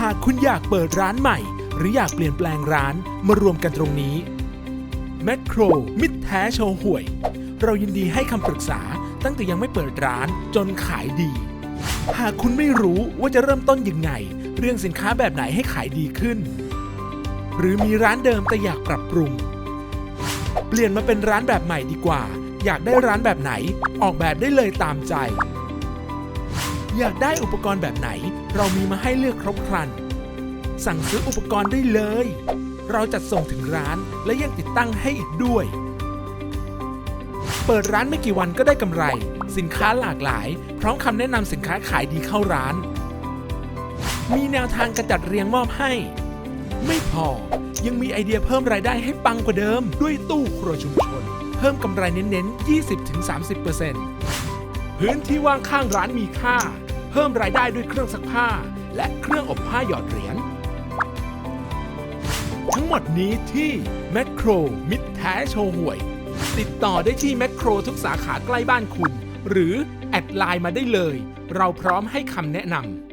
หากคุณอยากเปิดร้านใหม่ หรืออยากเปลี่ยนแปลงร้านมารวมกันตรงนี้แมคโครมิตรแท้โชว์ห่วย เรายินดีให้คำปรึกษาตั้งแต่ยังไม่เปิดร้านจนขายดี หากคุณไม่รู้ว่าจะเริ่มต้นยังไง เรื่องสินค้าแบบไหนให้ขายดีขึ้น หรือมีร้านเดิมแต่อยากปรับปรุง เปลี่ยนมาเป็นร้านแบบใหม่ดีกว่า อยากได้ร้านแบบไหน ออกแบบได้เลยตามใจ อยากได้อุปกรณ์แบบไหน เรามีมาให้เลือกครบครัน สั่งซื้ออุปกรณ์ได้เลย เราจัดส่งถึงร้านและยังติดตั้งให้อีกด้วย เปิดร้านไม่กี่วันก็ได้กำไร สินค้าหลากหลาย พร้อมคำแนะนำสินค้าขายดีเข้าร้าน มีแนวทางกระจัดเรียงมอบให้ ไม่พอ ยังมีไอเดียเพิ่มรายได้ให้ปังกว่าเดิม ด้วยตู้ครัวชุมชน เพิ่มกำไรเน้นๆ 20-30%พื้นที่ว่างข้างร้านมีค่า เพิ่มรายได้ด้วยเครื่องซักผ้า และเครื่องอบผ้าหยอดเหรียญทั้งหมดนี้ที่แมคโครมิตรแท้โชห่วย ติดต่อได้ที่แมคโครทุกสาขาใกล้บ้านคุณ หรือ แอดไลน์มาได้เลย เราพร้อมให้คำแนะนำ